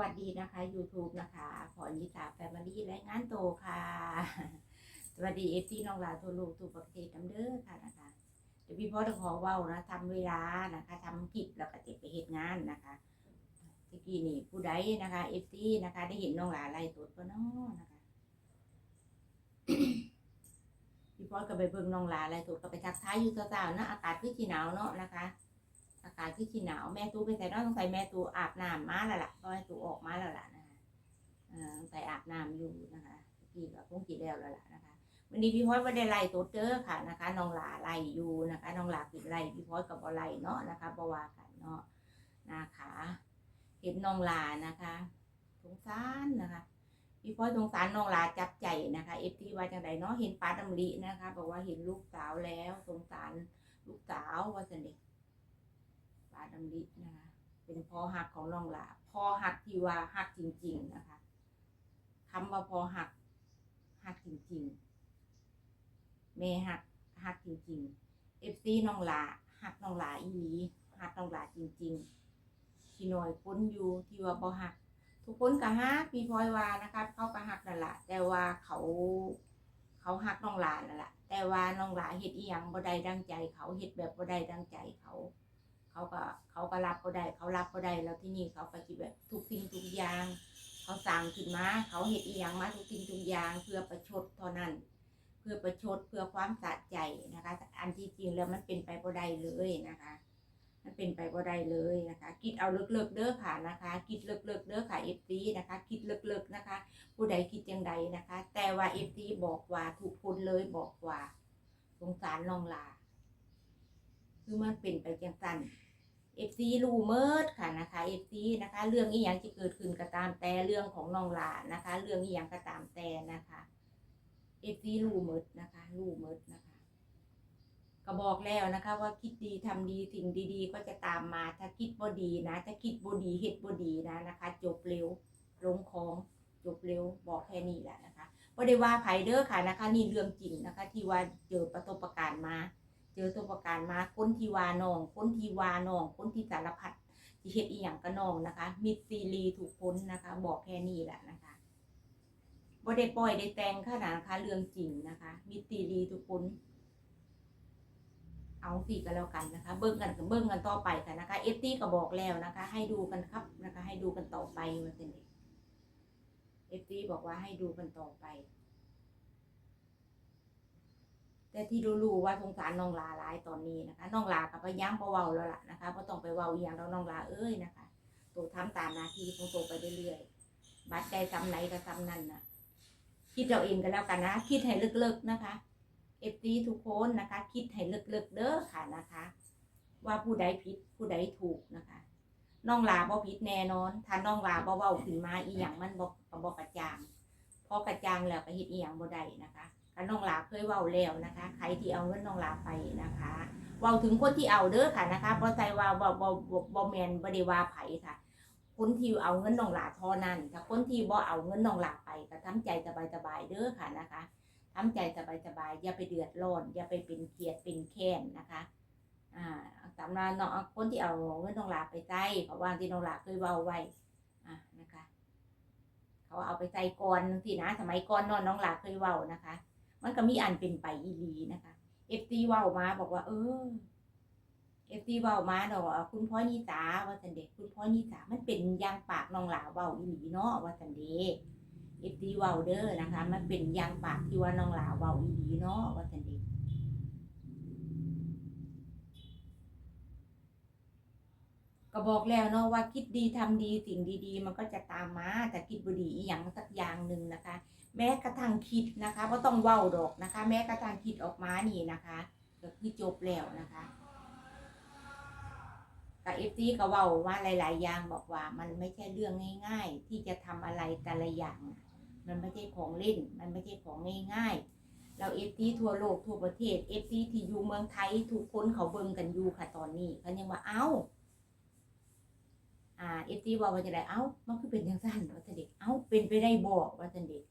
วัสดีนะคะ YouTube นะคะพรยิตาแฟมิลี่และงานโตค่ะ สวัสดีเอฟซีน้องลาตัวลูกตัวประเทศน้ำเด้อค่ะนะคะเดี๋ยวพี่พ่อจะขอเว้านะทำเวลานะคะทำกิจแล้วก็จะไปเหตุงานนะคะตะกี้นี่ผู้ใดนะคะเอฟซีนะคะ ได้เห็นน้องลาไล่ตัวก็น้อนะคะพี่พ่อก็ไปเบิ่งน้องลาไล่ตัวก็ไปทักทายอยู่เจ้าๆนะอากาศคือสีหนาวเนาะนะคะ อากาศที่ขี้หนาวแม่ตู้ไปใส่น้องต้องใส่แม่ตู้อาบน้ำมาแล้วล่ะเพราะให้ตู้ออกมาแล้วล่ะนะคะเอ่อใส่อาบน้ำอยู่นะคะพี่ก็คงกี่แล้วแล้วล่ะนะคะวันนี้พี่พอยไม่ได้ไล่ตัวเจอค่ะนะคะน้องหลาไล่อยู่นะคะน้องหลาปิดไล่พี่พอยกับบ่ไล่เนาะนะคะบวากันเนาะนะคะ เห็นน้องหลานะคะสงสารนะคะพี่พอยสงสารน้องหลาจับใจนะคะเอฟทีว่าจังไดเนาะเห็นป้าดำรินะคะ บอกว่าเห็นลูกสาวแล้วสงสารลูกสาวว่าสนิท ปลาดำรินะคะ เป็นพอหักของน้องหลาพอหักที่ว่าหักจริง ๆ นะคะคำว่าพอหักหักจริงๆแม่หักหักจริงๆเอฟซีน้องหลาหักน้องหลาอีหลีหักน้องหลาจริง ๆ ที่หน้อยคนอยู่ที่ว่าบ่หัก ทุกคนก็ฮักพี่พลอยว่านะคะเขาก็หักนั่นแหละแต่ว่าเขาเขาหักน้องหลานั่นแหละแต่ว่าน้องหลาเฮ็ดอีหยังบ่ได้ดังใจ เขาเฮ็ดแบบบ่ได้ดังใจเขา เขาก็เขาก็รับก็ได้ เขารับก็ได้แล้วที่นี่เขาก็คิดแบบทุกสิ่งทุกอย่าง เขาสั่งขึ้นมาเขาเห็ดอีหยังมาทุกสิ่งทุกอย่างเพื่อประชดเท่านั้น เพื่อประชดเพื่อความสะใจนะคะ อันที่จริงแล้วมันเป็นไปบ่ได้เลยนะคะ มันเป็นไปบ่ได้เลยนะคะคิดเอาเลิกๆเด้อค่ะนะคะคิดเลิกๆเด้อค่ะเอฟซีนะคะคิดเลิกๆนะคะ ผู้ใดคิดอย่างใดนะคะ แต่ว่าเอฟซีบอกว่าทุกคนเลยบอกว่าสงสารน้องลาคือมันเป็นไปจังสัน เอฟซีรูเมิดค่ะนะคะเอฟซีนะคะ เรื่องอีหยังจะเกิดขึ้นก็ตามแต่เรื่องของน้องหลานนะคะ เรื่องอีหยังก็ตามแต่นะคะเอฟซีรูเมิดนะคะรูเมิดนะคะ ก็บอกแล้วนะคะ ว่าคิดดีทำดีสิ่งดี ๆ ก็จะตามมาถ้าคิดบ่ดีนะ ถ้าคิดบ่ดีเฮ็ดบ่ดีนะนะคะ จบเร็วลงของจบเร็วบอกแค่นี้แหละนะคะบ่ได้ว่าไผเด้อค่ะนะคะ นี่เรื่องจริงนะคะ ที่ว่าเจอประสบการณ์มา เจอตัวประการมาคนที่วานองคนที่วานองคนที่สารพัดที่เฮ็ดอีหยังกับน้องนะคะ มิดซีรีถูกพ้นนะคะ บอกแค่นี้แหละนะคะบ่ได้ปล่อยได้แต่งขนาดนะคะเรื่องจริงนะคะ มิดซีรีทุกคนเอาสิกันแล้วกันนะคะ เบิ่งกันเบิ่งกันต่อไปค่ะนะคะ เอฟตี้ก็บอกแล้วนะคะ ให้ดูกันครับนะคะ ให้ดูกันต่อไปว่าเป็นเอฟตี้บอกว่าให้ดูกันต่อไป แต่ที่รู้ๆว่าสงสารน้องลาหลายตอนนี้นะคะ น้องลากับพยายามเว้าแล้วล่ะนะคะบ่ต้องไปเว้าอีหยังแล้วน้องลาเอ้ยนะคะตัวทำตามหน้าที่ของตัวไปเรื่อยๆบัดใจจำไหนก็จำนั่นน่ะคิดเราเองกันแล้วกันนะ คิดให้ลึกๆนะคะเอฟซีทุกคนนะคะ คิดให้ลึกๆเด้อค่ะนะคะ ว่าผู้ใดผิดผู้ใดถูกนะคะน้องลาบ่ผิดแน่นอน ถ้าน้องลาบ่เว้าขึ้นมาอีหยังมันบ่ก็บ่กระจ่างพอกระจ่างแล้วก็เฮ็ดอีหยังบ่ได้นะคะ น้องหลาเคยเว้าแล้วนะคะใครที่เอาเงินน้องหลาไปนะคะเว้าถึงคนที่เอาเด้อค่ะนะคะบ่ใส่ว่าบ่บ่บ่บ่แมนบ่ได้ว่าไผค่ะ คนที่เอาเงินน้องหลาท่านั้นถ้าคนที่บ่เอาเงินน้องหลาไปก็ทำใจสบายๆเด้อค่ะนะคะทำใจสบายๆอย่าไปเดือดร้อนอย่าไปเป็นเกลียดเป็นแค้นนะคะอ่าสำหรับน้องคนที่เอาเงินน้องหลาไปใช้เพราะว่าที่น้องหลาเคยเว้าไว้อะนะคะ เขาเอาไปใส่ก่อนสินะสมัยก่อนนอนน้องหลาเคยเว้านะคะ มันก็มีอันเป็นไปอีหลีนะคะเอฟซีว้ามาบอกว่า เออเอฟซีว้ามาดอกว่าคุณพ่อนิสาว่าสันเดกคุณพ่อนิสามันเป็นยางปากนองหลาเว้าอีหลีเนาะว่าสันเดกเอฟซีว้าเด้อนะคะ มันเป็นยางปากที่ว่านองหลาเว้าอีหลีเนาะว่าสันเดกก็บอกแล้วเนาะว่าคิดดีทำดีสิ่งดี ๆ มันก็จะตามมาแต่คิดบ่ดีอีหยังสักอย่างหนึ่งนะคะ แม้กระทั่งคิดนะคะก็ต้องเว้าดอกนะคะ แม้กระทั่งคิดออกมานี่นะคะก็คือจบแล้วนะคะกับเอฟซีก็เว้าว่าหลาย ๆ อย่างบอกว่า มันไม่ใช่เรื่องง่าย ๆ ที่จะทำอะไรแต่ละอย่าง มันไม่ใช่ของเล่น มันไม่ใช่ของง่าย ๆ เราเอฟซีทั่วโลกทั่วประเทศเอฟซีที่อยู่เมืองไทยทุกคนเขาเบิ่งกันอยู่ค่ะตอนนี้เขายังว่าเอ้าอ่าเอฟซีว่าว่าจะได้เอ้ามันคือเป็นอย่างสั้นว่าจะเด็กเอ้าเป็นไปได้บอกว่าจะเด็ก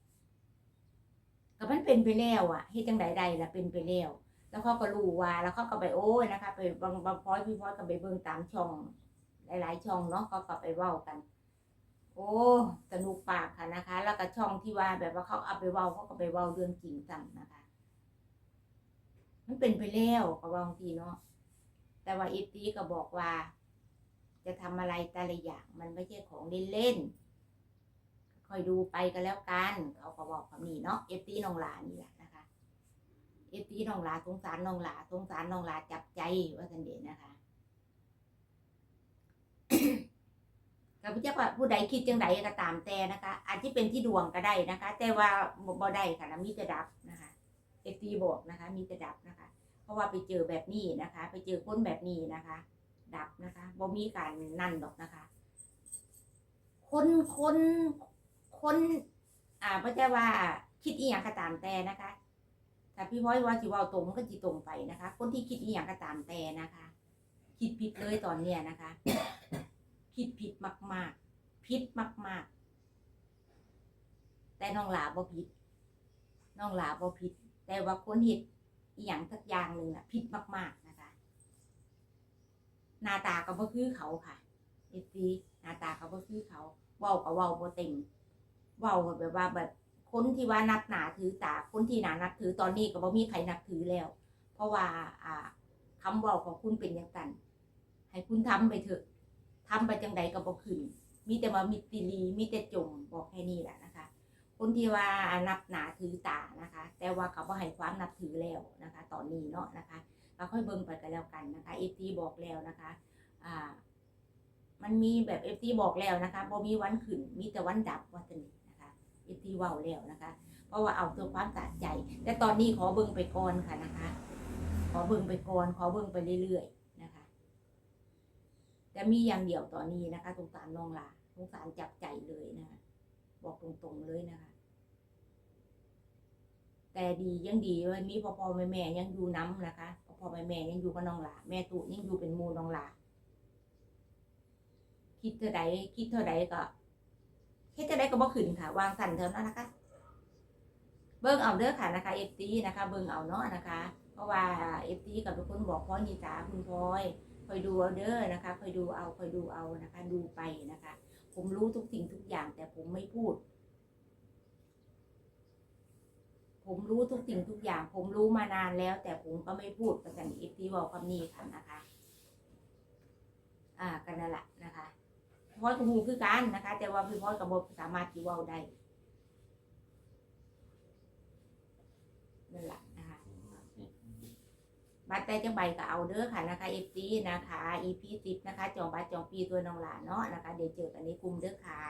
ก็มันเป็นไปแล้วอะเฮ็ดจังใดใดละเป็นไปแล้วแล้วเขาก็รู้ว่าแล้วเขาก็ไปโอ้ยนะคะไปบางบางพอยพี่พอยก็ไปเบิ่งตามช่อง หลายๆช่องเนาะเขาก็ไปเว้ากัน โอ้สนุกปากค่ะนะคะ แล้วก็ช่องที่ว่าแบบว่าเขาเอาไปเว้าเขาก็ไปเว้าเรื่องจริงจังนะคะ มันเป็นไปแล้วก็บางทีเนาะแต่ว่าอีตีก็บอกว่า จะทำอะไรแต่ละอย่างมันไม่ใช่ของเล่นๆ คอยดูไปก็แล้วกันเขาก็บอกแบบนี้เนาะเอฟตีน้องหลานี่แหละนะคะเอฟตีน้องหลาสงสารน้องหลาสงสารน้องหลาจับใจว่าสันเดชนนะคะกับพี่เจ้าว่าผู้ใดคิดจังใดก็ตามแต่นะคะ อาจจะเป็นที่ดวงก็ได้นะคะ แต่ว่าบ่ได้ค่ะนะมีแต่ดับนะคะเอฟตีบอกนะคะ มีแต่ดับนะคะ เพราะว่าไปเจอแบบนี้นะคะ ไปเจอคนแบบนี้นะคะ ดับนะคะบ่มีการนั่นดอกนะคะ คนคน คนอ่าพระเจ้าว่าคิดอีหยังก็ตามแต่นะคะถ้าพี่พ้อยว่าสิว่าตรงมันก็จิตรงไปนะคะ คนที่คิดอีหยังก็ตามแต่นะคะ คิดผิดเลยตอนเนี้ยนะคะ คิดผิดมากๆผิดมาก ๆ แต่น้องหลาบ่ผิดน้องหลาบ่ผิด แต่ว่าคนเห็ดอีหยังสักอย่างหนึ่งอะผิดมาก ๆนะคะหน้าตาก็บ่คือเขาค่ะเอซีหน้าตาก็บ่คือเขาเว้าก็เว้าบ่เต็ม เว้าแบบว่าแบบคนที่ว่านับหนาถือตาคนที่หนานับถือตอนนี้ก็บ่มีใครนับถือแล้ว เพราะว่าอ่าคำเว้าของคุณเป็นอย่างกัน ให้คุณทำไปเถอะทำไปจังใดก็บ่ขึ้น มีแต่ว่ามิตรีมีแต่จมบอกแค่นี้แหละนะคะ คนที่ว่านับหนาถือตานะคะ แต่ว่าเขาบ่ให้ความนับถือแล้วนะคะ ตอนนี้เนาะนะคะเราค่อยเบิ่งไปกันแล้วกันนะคะเอฟซีบอกแล้วนะคะอ่ามันมีแบบเอฟซีบอกแล้วนะคะบ่มีวันขึ้น มีแต่วันดับว่าสนิทนะคะ เอฟซีเว้าแล้วนะคะ เพราะว่าเอาตัวความสะใจ แต่ตอนนี้ขอเบิ่งไปก่อนค่ะนะคะ ขอเบิ่งไปก่อนขอเบิ่งไปเรื่อยๆนะคะ แต่มีอย่างเดียวตอนนี้นะคะสงสารน้องลาสงสารจับใจเลยนะคะ บอกตรงๆเลยนะคะแต่ดียังดีว่ามีพ่อพ่อแม่แม่ยังอยู่น้ำนะคะพ่อพ่อแม่แม่ยังอยู่กับน้องหลาแม่ตุยังอยู่เป็นมูน้องหลาคิดเท่าใดคิดเท่าใดก็ คิดเท่าใดก็บ่ขึ้นค่ะ วางสั่นเท่านั้นนะคะ เบิ่งเอาเด้อค่ะนะคะเอฟซีนะคะ เบิ่งเอาเนาะนะคะ เพราะว่าเอฟซีกับทุกคนบอกพ่อนี่จ๋าคุณพลอยคอยดูเอาเด้อนะคะคอยดูเอาคอยดูเอานะคะ ดูไปนะคะ ผมรู้ทุกสิ่งทุกอย่าง แต่ผมไม่พูด ผมรู้ทุกสิ่งทุกอย่าง ผมรู้มานานแล้ว แต่ผมก็ไม่พูดประจันอีฟที่บอกคำนี้ค่ะนะคะ อ่ากันนั่นแหละ พอยกับหูคือกันนะคะ แต่ว่าพี่พอยกับบสามารถที่ว่าได้นั่นแหละนะคะบัตรแต่จังใบก็เอาเด้อค่ะนะคะเอฟซีนะคะ EP สิบนะคะ จองบัตรจองปีตัวน้องหลานเนาะนะคะ เดี๋ยวเจอกันในกลุ่มเด้อค่ะ